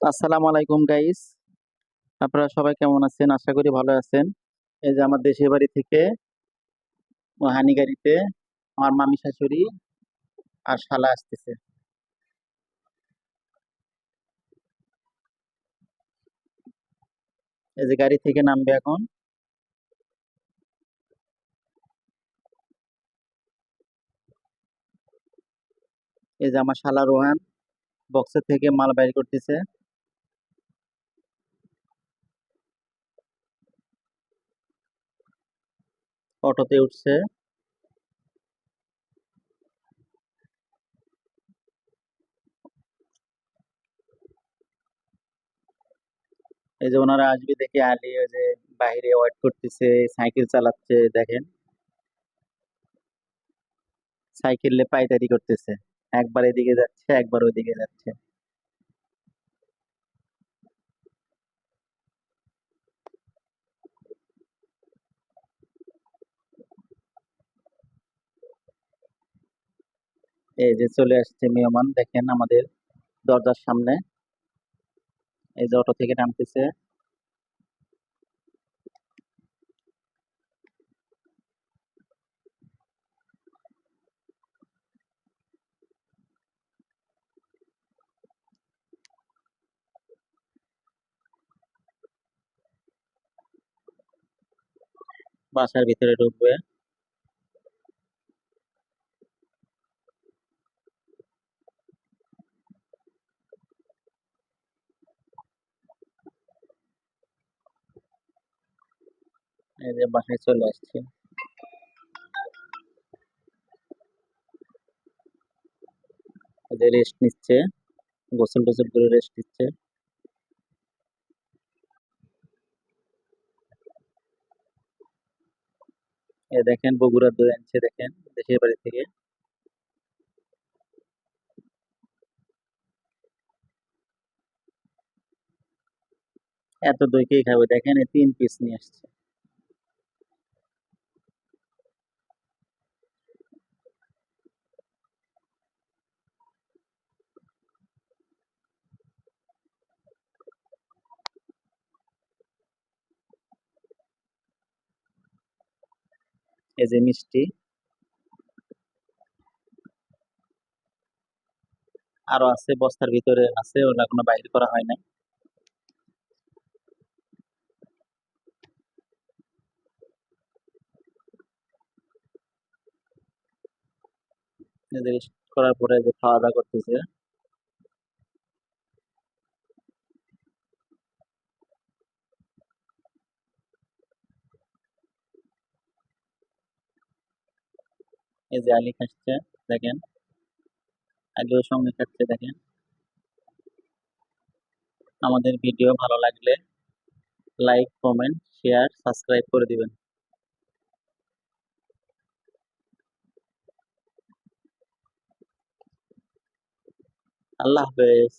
আসসালামু আলাইকুম গাইস আপনারা সবাই কেমন আছেন? আশা করি ভালো আছেন। এই যে আমার দেশের বাড়ি থেকে হানি গাড়িতে আমার মামি শাশুড়ি আর শালা আসতেছে। এই যে গাড়ি থেকে নামবে এখন। এই যে আমার শালা রোহান। বক্সের থেকে মাল বাইর করতেছে। অটোতে উঠছে। এই যে ওনারা আসবে দেখে আলী ওই যে বাইরে ওয়েট করতেছে, সাইকেল চালাচ্ছে, দেখেন। সাইকেলে পায়তারি করতেছে। একবার এদিকে যাচ্ছে, একবার ওইদিকে যাচ্ছে। এই যে চলে আসছে মেহমান দেখেন আমাদের দরজার সামনে। এই যে অটো থেকে নামতেছে। বাসার ভিতরে ঢুকবে। বাসায় চলে আসছে। রেস্ট নিচ্ছে গোসল টোসল করে রেস্ট নিচ্ছে। এই দেখেন বগুড়ার দই আনছে দেখেন, দেশের বাড়ি থেকে। এত দই কে খাবে? দেখেন তিন পিস নিয়ে আসছে। যে মিষ্টি। আরও আছে, বস্তার ভিতরে আছে ওটা এখনও বাইর করা হয় নাই। করার পরে যে খাওয়া দাওয়া করতেছে। এই যে আলী খাচ্ছে দেখেন। আলীও সঙ্গে খাচ্ছে দেখেন। আমাদের ভিডিও ভালো লাগলে লাইক, কমেন্ট, শেয়ার, সাবস্ক্রাইব করে দিবেন। আল্লাহ হাফেজ।